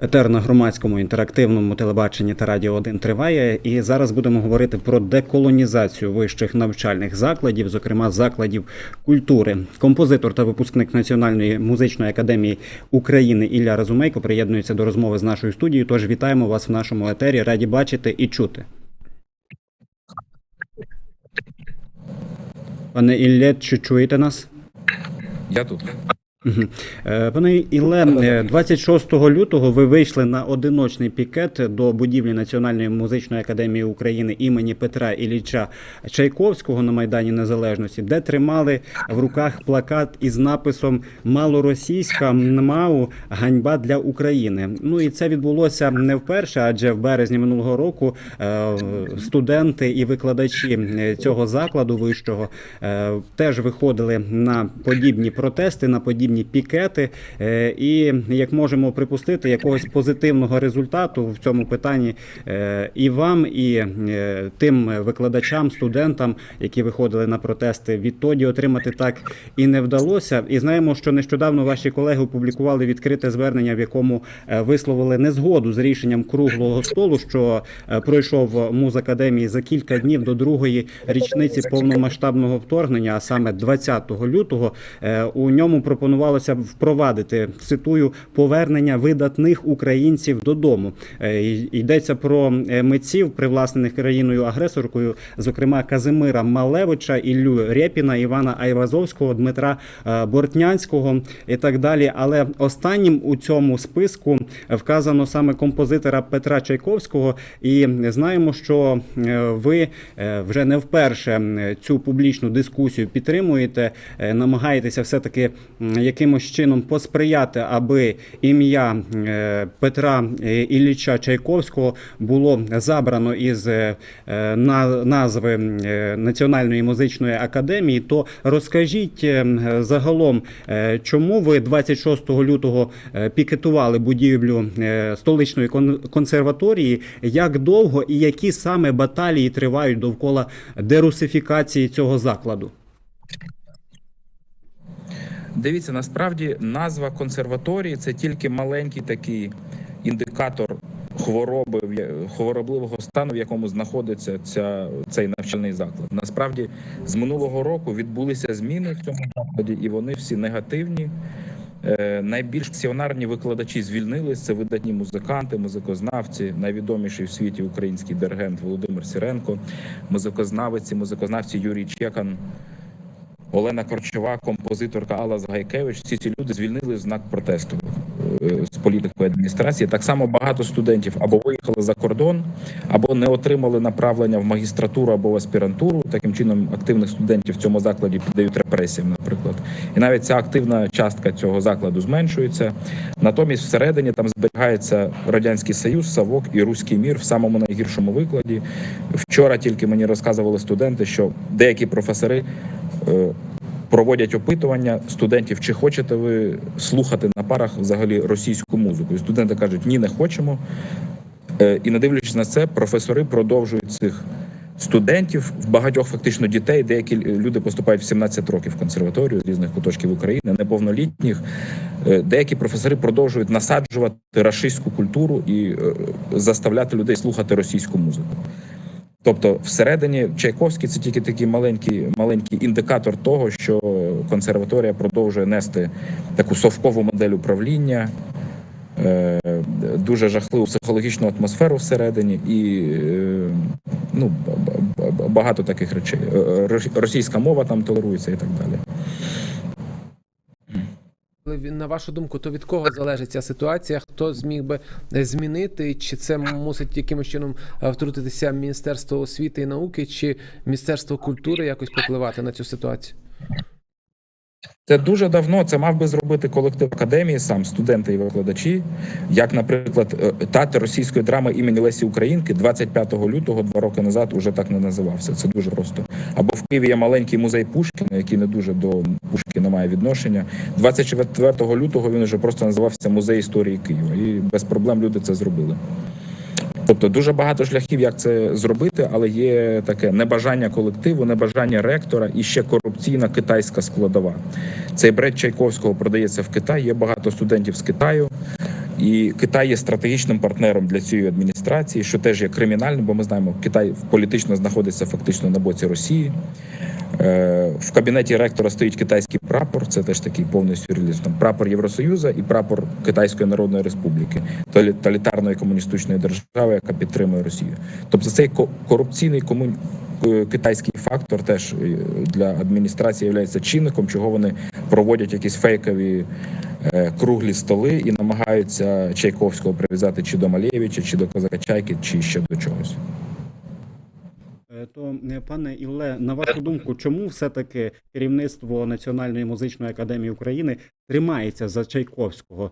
Етер на громадському інтерактивному телебаченні та радіо 1 триває, і зараз будемо говорити про деколонізацію вищих навчальних закладів, зокрема закладів культури. Композитор та випускник Національної музичної академії України Ілля Разумейко приєднується до розмови з нашою студією. Тож вітаємо вас в нашому етері. Раді бачити і чути. Пане Іллє, чи чуєте нас? Я тут. Е, Пане Ілле, е, 26 лютого ви вийшли на одиночний пікет до будівлі Національної музичної академії України імені Петра Ілліча Чайковського на Майдані Незалежності, де тримали в руках плакат із написом Малоросійська МНМАУ ганьба для України. Ну і це відбулося не вперше, адже в березні минулого року е, студенти і викладачі е, цього закладу вищого е, теж виходили на подібні протести, на подібні пікети. Е, І як можемо припустити, якогось позитивного результату в цьому питанні е, і вам, і е, тим викладачам, студентам, які виходили на протести, відтоді отримати так і не вдалося. І знаємо, що нещодавно ваші колеги опублікували відкрите звернення, в якому висловили незгоду з рішенням круглого столу, що пройшов музакадемії за кілька днів до другої річниці повномасштабного вторгнення, а саме 20 лютого. У ньому пропонувалося впровадити цитую повернення видатних українців додому. Е, Йдеться про е, митців, привласнених країною агресоркою, зокрема Казимира Малевича, Іллю Рєпіна, Івана Айвазовського, Дмитра е, Бортнянського і так далі. Але останнім у цьому списку вказано саме композитора Петра Чайковського. І знаємо, що ви вже не вперше цю публічну дискусію підтримуєте, намагаєтеся все-таки м, якимось чином посприяти, аби ім'я е, Петра е, Ілліча Чайковського було забрано із е, на- назви Національної музичної академії. То розкажіть загалом, чому ви 26 лютого пікетували будівлю столичної кон- консерваторії, як довго і які саме баталії тривають довкола дерусифікації цього закладу? Дивіться, насправді назва консерваторії це тільки маленький такий індикатор хвороби, хворобливого стану, в якому знаходиться ця, цей навчальний заклад. Насправді, з минулого року відбулися зміни в цьому закладі, і вони всі негативні. Е, Найбільш пасіонарні викладачі звільнились. Це видатні музиканти, музикознавці, найвідоміший в світі український диригент Володимир Сіренко, музикознавець, музикознавці Юрій Чекан, Олена Корчова, композиторка Алла Згайкевич. Всі ці люди звільнили знак протесту е, з політикою адміністрації. Так само багато студентів або виїхали за кордон, або не отримали направлення в магістратуру або в аспірантуру. Таким чином, активних студентів в цьому закладі піддають репресіям, наприклад. І навіть ця активна частка цього закладу зменшується. Натомість, всередині там зберігається радянський союз, Савок і Руський мір в самому найгіршому викладі. Вчора тільки мені розказували студенти, що деякі професори. Е, Проводять опитування студентів, чи хочете ви слухати на парах взагалі російську музику. І студенти кажуть, ні, не хочемо. Е, І не дивлячись на це, професори продовжують цих студентів в багатьох фактично дітей. Деякі люди поступають в 17 років в консерваторію з різних куточків України, неповнолітніх. Е, Деякі професори продовжують насаджувати рашистську культуру і заставляти людей слухати російську музику. Тобто, всередині Чайковський це тільки такий маленький, маленький індикатор того, що консерваторія продовжує нести таку совкову модель управління, е, дуже жахливу психологічну атмосферу всередині, і е, ну, ба- ба- ба- багато таких речей. Е, Російська мова там толерується і так далі. На вашу думку, то від кого залежить ця ситуація? Хто зміг би е, змінити? Чи це мусить якимось чином е, втрутитися Міністерство освіти і науки, чи Міністерство культури якось попливати на цю ситуацію? Це дуже давно це мав би зробити колектив академії, сам студенти і викладачі. Як, наприклад, е, театр російської драми імені Лесі Українки 25 лютого, два роки назад, уже так не називався. Це дуже просто. Або в Києві є маленький музей Пушкіна, який не дуже до Пушкіна має відношення. 24 лютого він вже просто називався Музей історії Києва, і без проблем люди це зробили. Тобто дуже багато шляхів, як це зробити, але є таке небажання колективу, небажання ректора і ще корупційна китайська складова. Цей бред Чайковського продається в Китай. Є багато студентів з Китаю, І Китай є стратегічним партнером для цієї адміністрації, що теж є кримінальним, бо ми знаємо, Китай політично знаходиться фактично на боці Росії. Е, В кабінеті ректора стоїть китайський прапор. Це теж такий повний сюрреалізм. Там прапор Євросоюзу і прапор Китайської Народної Республіки, тоталітарної комуністичної держави, яка підтримує Росію. Тобто цей ко- корупційний комун... е, китайський фактор теж е, для адміністрації є чинником, чого вони проводять якісь фейкові круглі столи і намагаються Чайковського прив'язати чи до Малєвича, чи до Козака Чайки, чи ще до чогось. Е, То, е, пане Ілле, на вашу думку, чому все-таки керівництво Національної музичної академії України тримається за Чайковського?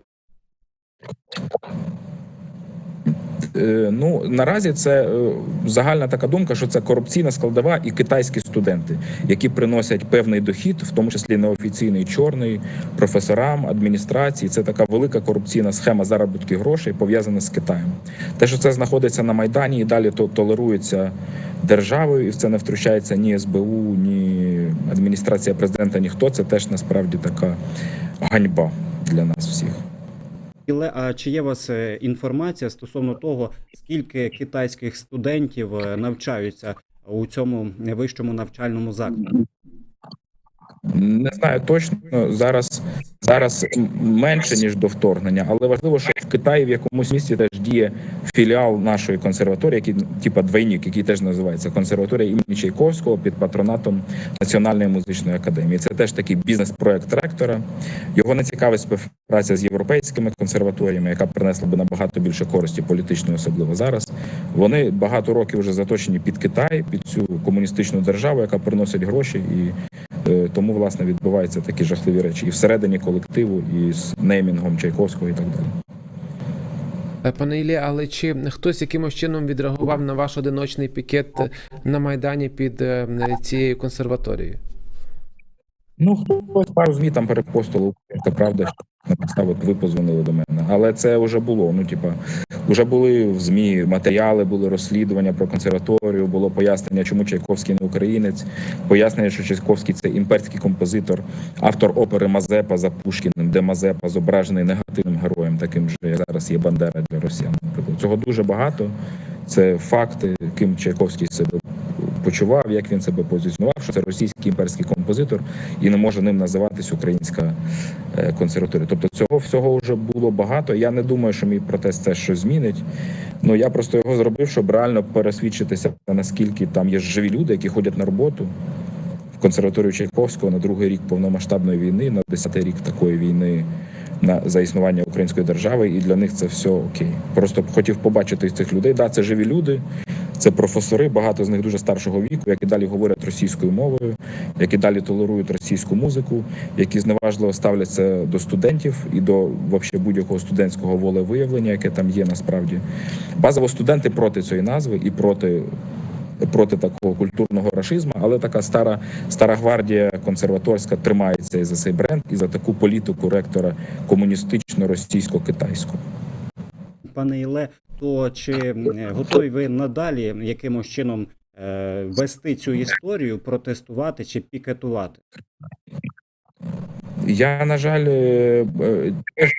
Е, Ну наразі це е, загальна така думка, що це корупційна складова і китайські студенти, які приносять певний дохід, в тому числі неофіційний чорний професорам, адміністрації. Це така велика корупційна схема заробітки грошей пов'язана з Китаєм. Те, що це знаходиться на майдані і далі то толерується державою, і в це не втручається ні СБУ, ні адміністрація президента, ніхто. Це теж насправді така ганьба для нас всіх. А чи є у вас е, інформація стосовно того, скільки китайських студентів е, навчаються у цьому вищому навчальному закладі? Не знаю точно зараз. Зараз менше ніж до вторгнення, але важливо, що в Китаї в якомусь місті теж діє філіал нашої консерваторії, який типа двойник, який теж називається консерваторія імені Чайковського під патронатом Національної музичної академії. Це теж такий бізнес-проект ректора. Його не цікавить співпраця з європейськими консерваторіями, яка принесла би набагато більше користі політичної, особливо зараз. Вони багато років вже заточені під Китай, під цю комуністичну державу, яка приносить гроші і. Е, Тому власне відбуваються такі жахливі речі і всередині колективу, і з неймінгом Чайковського, і так далі. Е, Пане Іллі, але чи хтось якимось чином відреагував на ваш одиночний пікет на Майдані під е, цією консерваторією? Ну хтось пару змі там перепостили, це правда, от ви позвонили до мене. Але це вже було. Ну, типа, вже були в ЗМІ матеріали, були розслідування про консерваторію, було пояснення, чому Чайковський не українець, пояснення, що Чайковський це імперський композитор, автор опери Мазепа за Пушкіним, де Мазепа зображений негативним героєм, таким же як зараз є Бандера для росіян. Наприклад, цього дуже багато. Це факти, ким Чайковський себе почував, як він себе позиціонував, що це російський імперський композитор і не може ним називатись українська е, консерваторія. Тобто цього всього вже було багато. Я не думаю, що мій протест це щось змінить. Ну я просто його зробив, щоб реально пересвідчитися, наскільки там є живі люди, які ходять на роботу в консерваторію Чайковського на другий рік повномасштабної війни, на десятий рік такої війни. На за існування української держави, і для них це все окей. Просто хотів побачити цих людей. Да, це живі люди, це професори, багато з них дуже старшого віку, які далі говорять російською мовою, які далі толерують російську музику, які зневажливо ставляться до студентів і до будь-якого студентського волевиявлення, яке там є насправді. Базово студенти проти цієї назви і проти. Проти такого культурного рашизму, але така стара стара гвардія консерваторська тримається і за цей бренд, і за таку політику ректора комуністично-російсько-китайського. Пане Ілле, то чи е, готові ви надалі якимось чином е, вести цю історію, протестувати чи пікетувати? Я на жаль, е, теж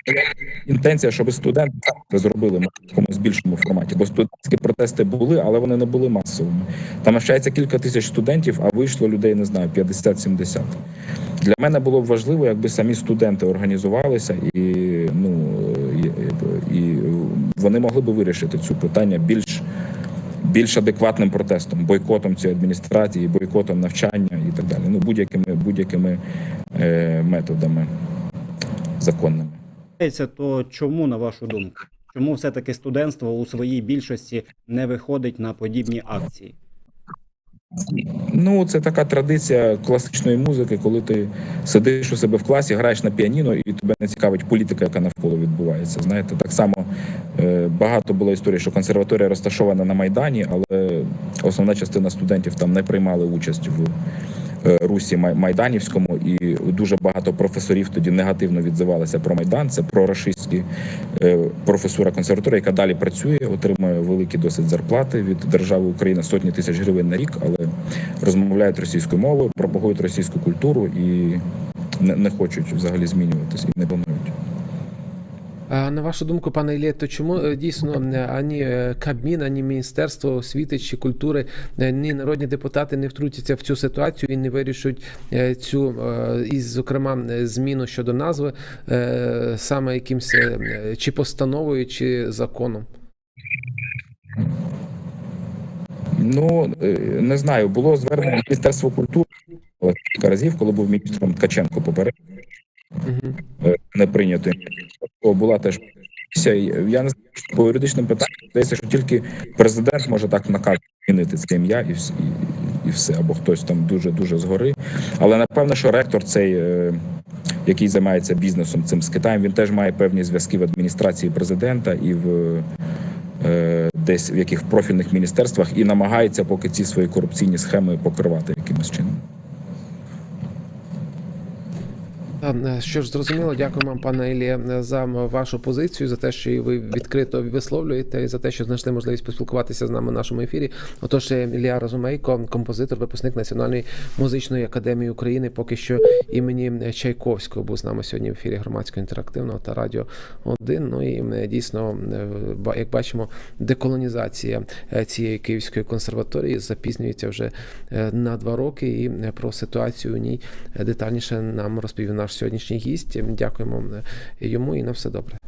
інтенція, щоб студенти зробили в якомусь більшому форматі, бо студентські протести були, але вони не були масовими. Там навчається кілька тисяч студентів, а вийшло людей, не знаю, 50-70. Для мене було б важливо, якби самі студенти організувалися і ну вони могли би вирішити цю питання більш. Більш адекватним протестом, бойкотом цієї адміністрації, бойкотом навчання і так далі. Ну будь-якими будь-якими е, методами законними. То чому, на вашу думку, чому все-таки студентство у своїй більшості не виходить на подібні акції? Ну, це така традиція класичної музики, коли ти сидиш у себе в класі, граєш на піаніно, і тебе не цікавить політика, яка навколо відбувається. Знаєте, так само багато було історій, що консерваторія розташована на Майдані, але основна частина студентів там не приймали участь в е, русі майданівському, і дуже багато професорів тоді негативно відзивалися про Майдан. Це прорашистські е, професура консерваторії, яка далі працює, отримує великі досить зарплати від держави України сотні тисяч гривень на рік, але розмовляють російською мовою, пропагують російську культуру. і не, хочуть взагалі змінюватись і не на вашу думку, пане Іллє, то чому е, дійсно е, ані е, Кабмін, ані Міністерство освіти чи культури, е, ні народні депутати не втрутяться в цю ситуацію і не вирішують е, цю е, і, зокрема, е, зміну щодо назви е, саме якимсь е, чи постановою, чи законом? Ну е, не знаю, було звернення Міністерство культури кілька разів, коли був міністром Ткаченко попередньо. Угу. не прийнято. Була теж Я не знаю, що по юридичним питанням здається, що тільки президент може так наказ змінити це ім'я і, і, і все, або хтось там дуже дуже згори. Але напевно, що ректор цей. е, Який займається бізнесом цим з Китаєм, він теж має певні зв'язки в адміністрації президента і в е, десь в яких профільних міністерствах і намагається поки ці свої корупційні схеми покривати якимось чином. Е, Що ж зрозуміло, дякую вам, пане Іллє, за вашу позицію, за те, що ви відкрито висловлюєте, і за те, що знайшли можливість поспілкуватися з нами в нашому ефірі. Отож, е, Ілля Розумейко, композитор, випускник Національної музичної академії України, поки що імені Чайковського, був з нами сьогодні в ефірі громадського інтерактивного та радіо 1. Ну і е, дійсно, е, як бачимо, деколонізація е, цієї київської консерваторії запізнюється вже е, на два роки. І е, про ситуацію у ній е, детальніше нам розповів наш сьогоднішній гість. Дякуємо е, йому і на все добре.